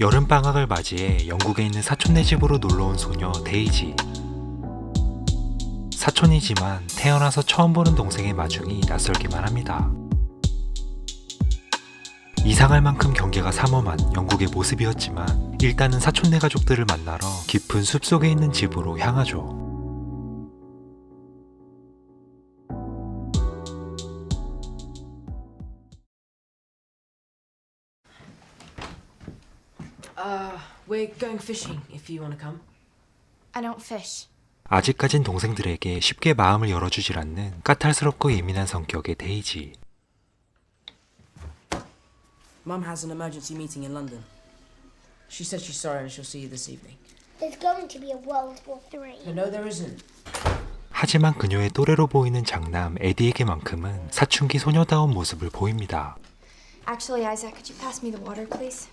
여름 방학을 맞이해 영국에 있는 사촌네 집으로 놀러온 소녀 데이지. 사촌이지만 태어나서 처음 보는 동생의 마중이 낯설기만 합니다. 이상할 만큼 경계가 삼엄한 영국의 모습이었지만 일단은 사촌네 가족들을 만나러 깊은 숲속에 있는 집으로 향하죠. Uh, we're going fishing if you want to come. I don't fish. 아직까진 동생들에게 쉽게 마음을 열어주질 않는 까탈스럽고 예민한 성격의 데이지. Mum has an emergency meeting in London. She said she's sorry and she'll see you this evening. There's going to be a World War Three. No, there isn't. 하지만 그녀의 또래로 보이는 장남 에디에게만큼은 사춘기 소녀다운 모습을 보입니다. Actually, Isaac, could you pass me the water, please?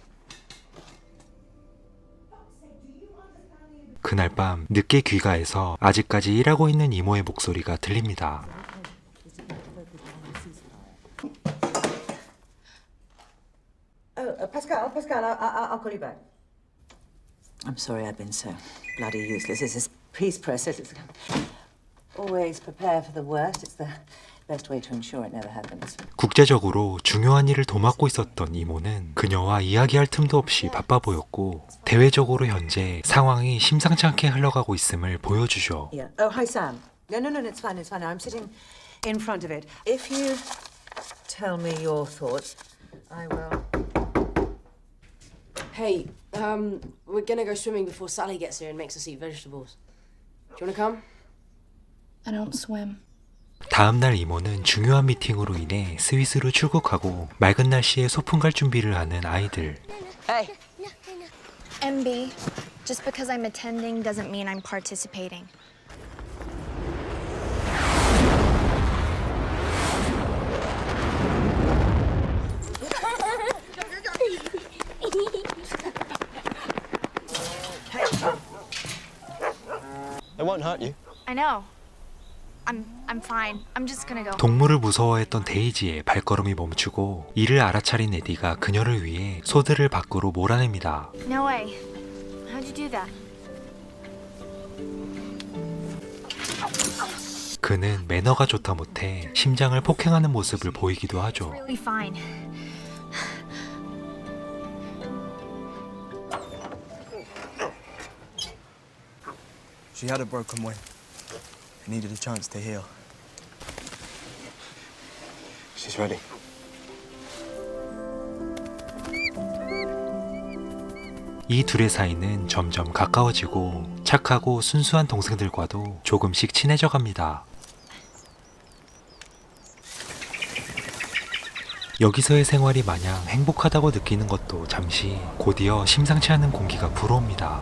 그날 밤 늦게 귀가해서 아직까지 일하고 있는 이모의 목소리가 들립니다. Oh, uh, Pascal, Pascal, I, I, I'll call you back. I'm sorry I've been so bloody useless. It's this peace process. It's always prepare for the worst. It's the best way to ensure it never happens. 국제적으로 중요한 일을 도맡고 있었던 이모는 그녀와 이야기할 틈도 없이 바빠 보였고 대외적으로 현재 상황이 심상치 않게 흘러가고 있음을 보여주죠. Yeah. Oh, hi, Sam. No, no, no, it's fine, it's fine. I'm sitting in front of it. If you tell me your thoughts, I will. Hey, um, we're gonna go swimming before Sally gets here and makes us eat vegetables. Do you wanna come? I don't swim. 다음 날 이모는 중요한 미팅으로 인해 스위스로 출국하고 맑은 날씨에 소풍 갈 준비를 하는 아이들. Hey, MB, just because I'm attending doesn't mean I'm participating. It won't hurt you. I know. I'm fine. I'm just gonna go. 동물을 무서워했던 데이지의 발걸음이 멈추고 이를 알아차린 에디가 그녀를 위해 소들을 밖으로 몰아냅니다. No way. How'd you do that? 그는 매너가 좋다 못해 심장을 폭행하는 모습을 보이기도 하죠. Really fine. She had a broken wing. It needed a chance to heal. Ready. 이 둘의 사이는 점점 가까워지고 착하고 순수한 동생들과도 조금씩 친해져 갑니다. 여기서의 생활이 마냥 행복하다고 느끼는 것도 잠시 곧이어 심상치 않은 공기가 불어옵니다.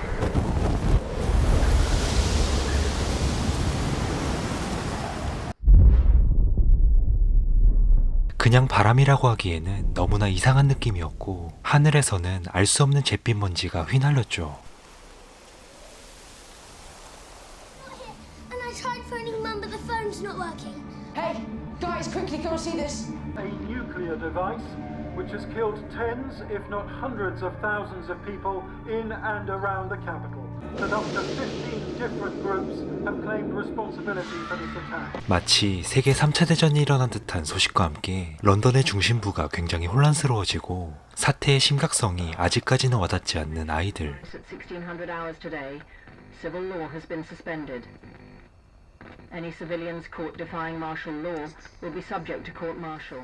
그냥 바람이라고 하기에는 너무나 이상한 느낌이었고 하늘에서는 알 수 없는 잿빛 먼지가 휘날렸죠. And I tried phoning Mum, but the phone's not working. Hey, guys, quickly, come and see this. a nuclear device which has killed tens, if not hundreds of thousands of people in and around the capital. That up to 15 마치 세계 3차 대전이 일어난 듯한 소식과 함께 런던의 중심부가 굉장히 혼란스러워지고 사태의 심각성이 아직까지는 와닿지 않는 아이들. At 1600 hours today, civil law has been suspended. Any civilians caught defying martial law will be subject to court martial.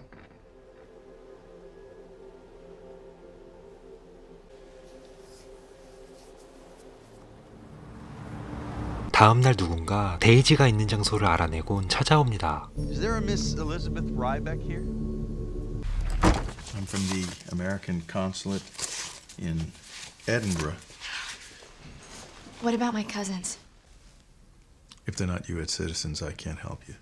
다음 날 누군가 데이지가 있는 장소를 알아내곤 찾아옵니다. Is there a Miss Elizabeth Rybeck here? I'm from the American consulate in Edinburgh. What about my cousins? If they're not U.S. citizens, I can't help you.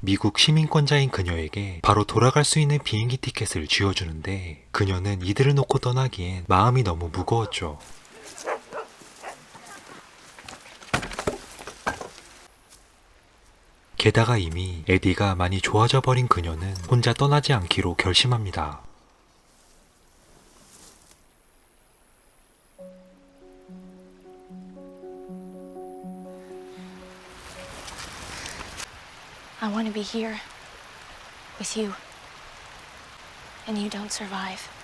미국 시민권자인 그녀에게 바로 돌아갈 수 있는 비행기 티켓을 쥐어주는데 그녀는 이들을 놓고 떠나기엔 마음이 너무 무거웠죠. 게다가 이미 에디가 많이 좋아져 버린 그녀는 혼자 떠나지 않기로 결심합니다. I want to be here with you. And you don't survive.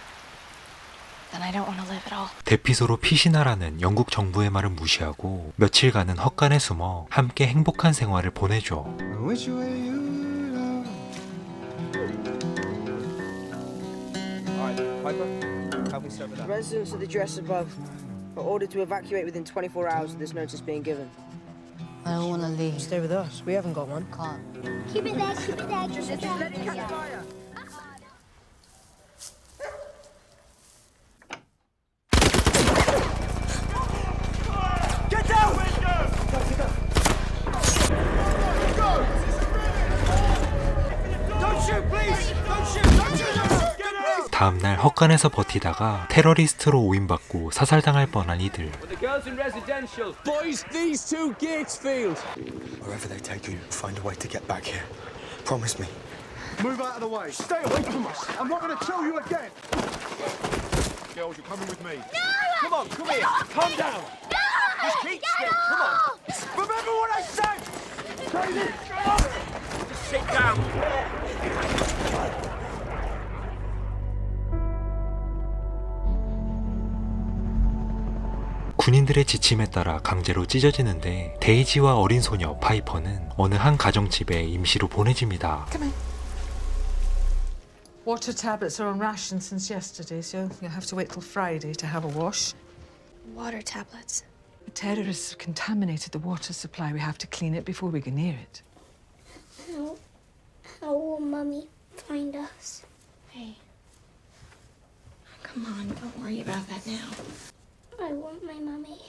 대피소로 피신하라는 영국 정부의 말을 무시하고 며칠간은 헛간에 숨어 함께 행복한 생활을 보내죠. Alright, Piper, help me serve it up. Residents of the address above are ordered to evacuate within 24 hours of this notice being given. I don't want to leave. Stay with us. We haven't got one. Can't. Keep it there, keep it there, keep it there. 다음날 헛간에서 버티다가 테러리스트로 오인받고 사살당할 뻔한 이들. The girls in residential. Boys, these two gates failed. Wherever they take you, find a way to get back here. Promise me. Move out of the way. Stay away from us. I'm not going to tell you again. Girls, you're coming with me. Come on, come here. Calm down. Just keep still. Come on. Remember what I said! Just sit down. 군인들의 지침에 따라 강제로 찢어지는데 데이지와 어린 소녀 파이퍼는 어느 한 가정집에 임시로 보내집니다. Water tablets are on ration since yesterday, so you'll have to wait till Friday to have a wash. Water tablets. The terrorists have contaminated the water supply. We have to clean it before we go near it. How, how will Mummy find us? Hey. Come on, don't worry about that now. I want my mummy.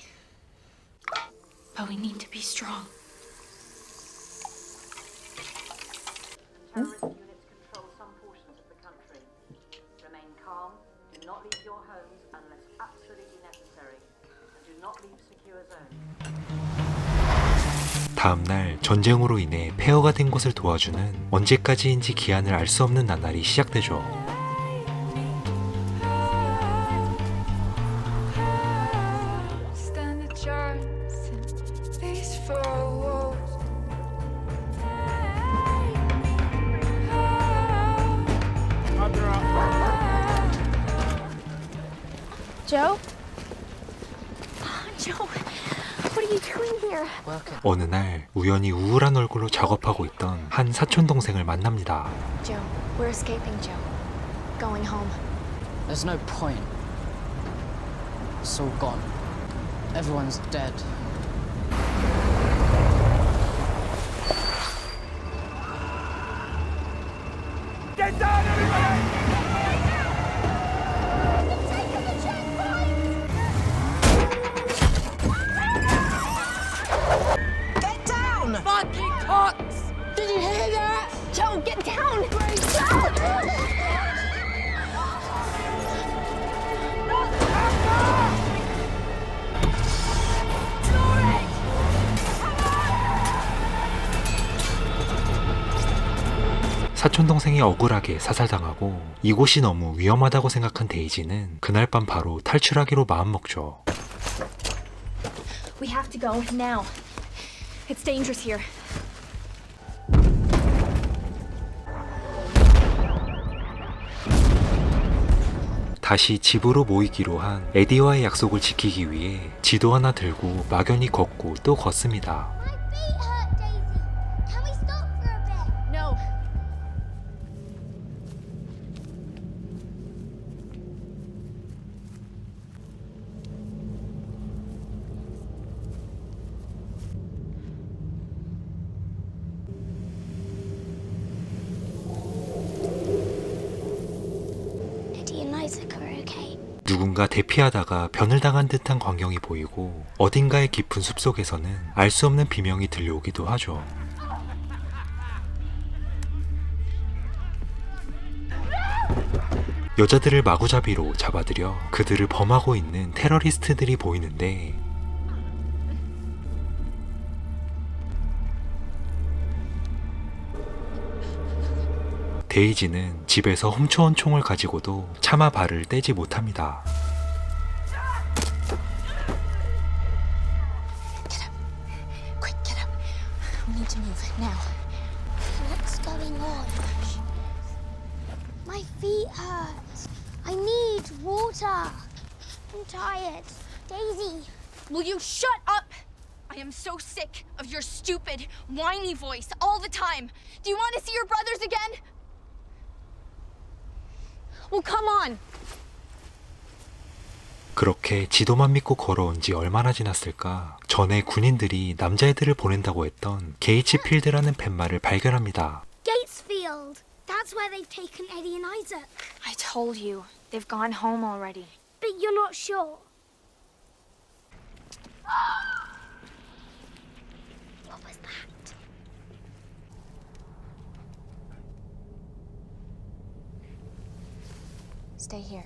But we need to be strong. Terrorist units control some portions of the country. Remain calm, do not leave your homes unless absolutely necessary, and do not leave secure zones. 다음 날 전쟁으로 인해 폐허가 된 곳을 도와주는 언제까지인지 기한을 알 수 없는 나날이 시작되죠. Joe? Joe, what are you doing here? 어느 날 우연히 우울한 얼굴로 작업하고 있던 한 사촌 동생을 만납니다. Joe, we're escaping, Joe. Going home. There's no point. It's all gone. Everyone's dead. 동생이 억울하게 사살당하고 이곳이 너무 위험하다고 생각한 데이지는 그날 밤 바로 탈출하기로 마음먹죠. We have to go now. It's dangerous here. 다시 집으로 모이기로 한 에디와의 약속을 지키기 위해 지도 하나 들고 막연히 걷고 또 걷습니다. 누군가 대피하다가 변을 당한 듯한 광경이 보이고 어딘가의 깊은 숲속에서는 알 수 없는 비명이 들려오기도 하죠. 여자들을 마구잡이로 잡아들여 그들을 범하고 있는 테러리스트들이 보이는데 데이지는 집에서 훔쳐온 총을 가지고도 차마 발을 떼지 못합니다. Quick, get up. We need to move now. going on? My feet hurt. I need water. I'm tired. Daisy. Will you shut up? I am so sick of your stupid, whiny voice all the time. Do you want to see your brothers again? Well, come on. 그렇게 지도만 믿고 걸어온 지 얼마나 지났을까? 전에 군인들이 남자애들을 보낸다고 했던 게이츠 필드라는 팻말을 발견합니다. Gatesfield. That's where they've taken Eddie and Isaac. I told you, they've gone home already. But you're not sure. Stay here.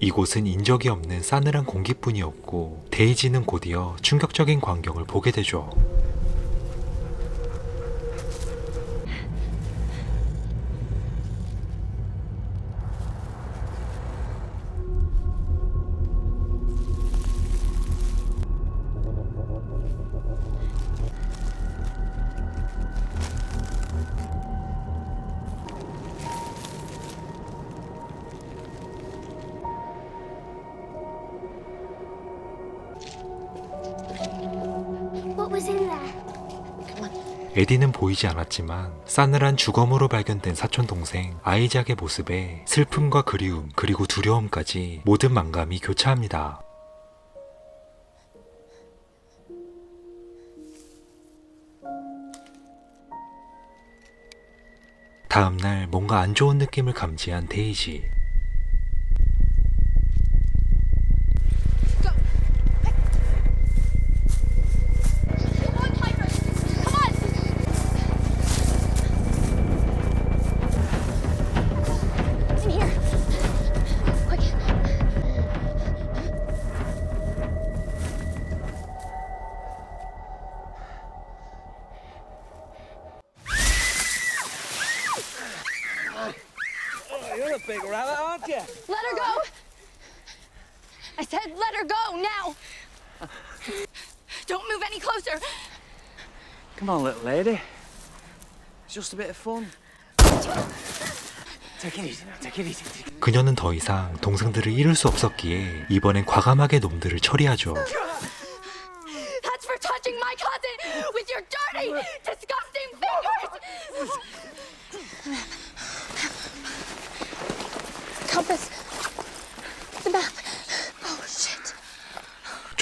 이곳은 인적이 없는 싸늘한 공기뿐이었고 데이지는 곧이어 충격적인 광경을 보게 되죠. 에디는 보이지 않았지만 싸늘한 주검으로 발견된 사촌 동생 아이작의 모습에 슬픔과 그리움 그리고 두려움까지 모든 만감이 교차합니다. 다음날 뭔가 안 좋은 느낌을 감지한 데이지. Oh, you're a big rabbit, aren't you? Let her go. I said let her go now. Don't move any closer. Come on, little lady. It's just a bit of fun. Take it easy now, take it easy. 그녀는 더 이상 동생들을 잃을 수 없었기에 이번엔 과감하게 놈들을 처리하죠. That's for touching my cousin with your dirty, disgusting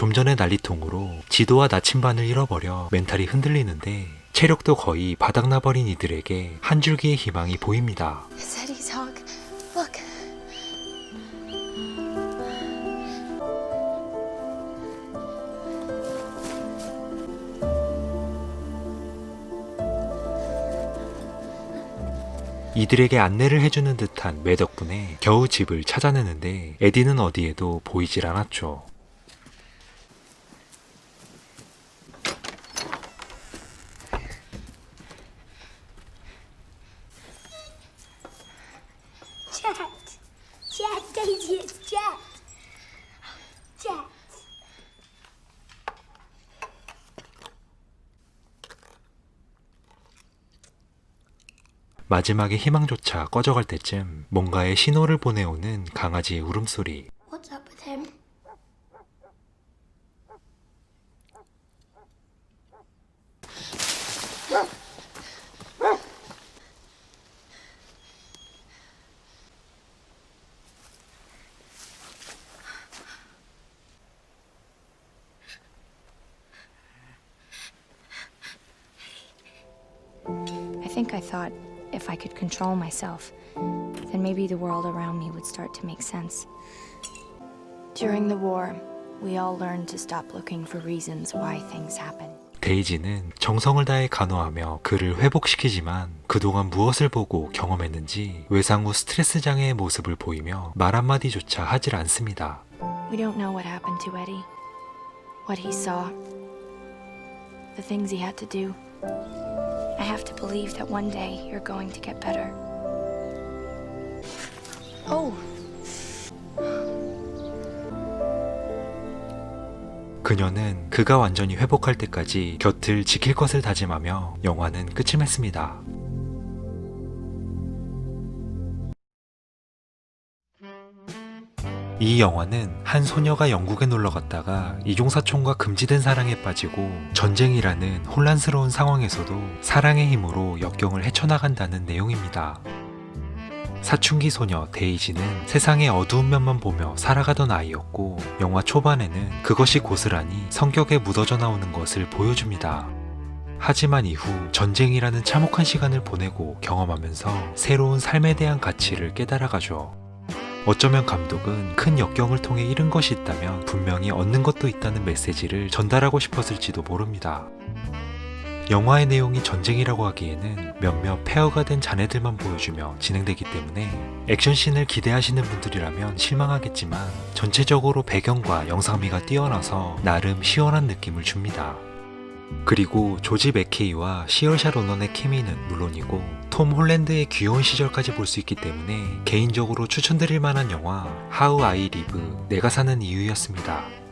좀 전의 난리통으로 지도와 나침반을 잃어버려 멘탈이 흔들리는데 체력도 거의 바닥나버린 이들에게 한 줄기의 희망이 보입니다. 이들에게 안내를 해주는 듯한 매 덕분에 겨우 집을 찾아내는데 에디는 어디에도 보이질 않았죠. 마지막에 희망조차 꺼져갈 때쯤 뭔가의 신호를 보내오는 강아지의 울음소리. What's up with him? I think I thought if I could control myself, then maybe the world around me would start to make sense. During the war, we all learned to stop looking for reasons why things happen. 데이지는 정성을 다해 간호하며 그를 회복시키지만 그동안 무엇을 보고 경험했는지 외상 후 스트레스 장애의 모습을 보이며 말 한마디조차 하질 않습니다. We don't know what happened to Eddie, what he saw, the things he had to do. I have to believe that one day you're going to get better. Oh, 그녀는 그가 완전히 회복할 때까지 곁을 지킬 것을 다짐하며 영화는 끝을 맺습니다. 이 영화는 한 소녀가 영국에 놀러 갔다가 이종사촌과 금지된 사랑에 빠지고 전쟁이라는 혼란스러운 상황에서도 사랑의 힘으로 역경을 헤쳐나간다는 내용입니다. 사춘기 소녀 데이지는 세상의 어두운 면만 보며 살아가던 아이였고 영화 초반에는 그것이 고스란히 성격에 묻어져 나오는 것을 보여줍니다. 하지만 이후 전쟁이라는 참혹한 시간을 보내고 경험하면서 새로운 삶에 대한 가치를 깨달아가죠. 어쩌면 감독은 큰 역경을 통해 잃은 것이 있다면 분명히 얻는 것도 있다는 메시지를 전달하고 싶었을지도 모릅니다. 영화의 내용이 전쟁이라고 하기에는 몇몇 폐허가 된 자네들만 보여주며 진행되기 때문에 액션씬을 기대하시는 분들이라면 실망하겠지만 전체적으로 배경과 영상미가 뛰어나서 나름 시원한 느낌을 줍니다. 그리고 조지 맥케이와 시얼샤 로넌의 케미는 물론이고 톰 홀랜드의 귀여운 시절까지 볼 수 있기 때문에 개인적으로 추천드릴 만한 영화 하우 아이 리브 내가 사는 이유였습니다.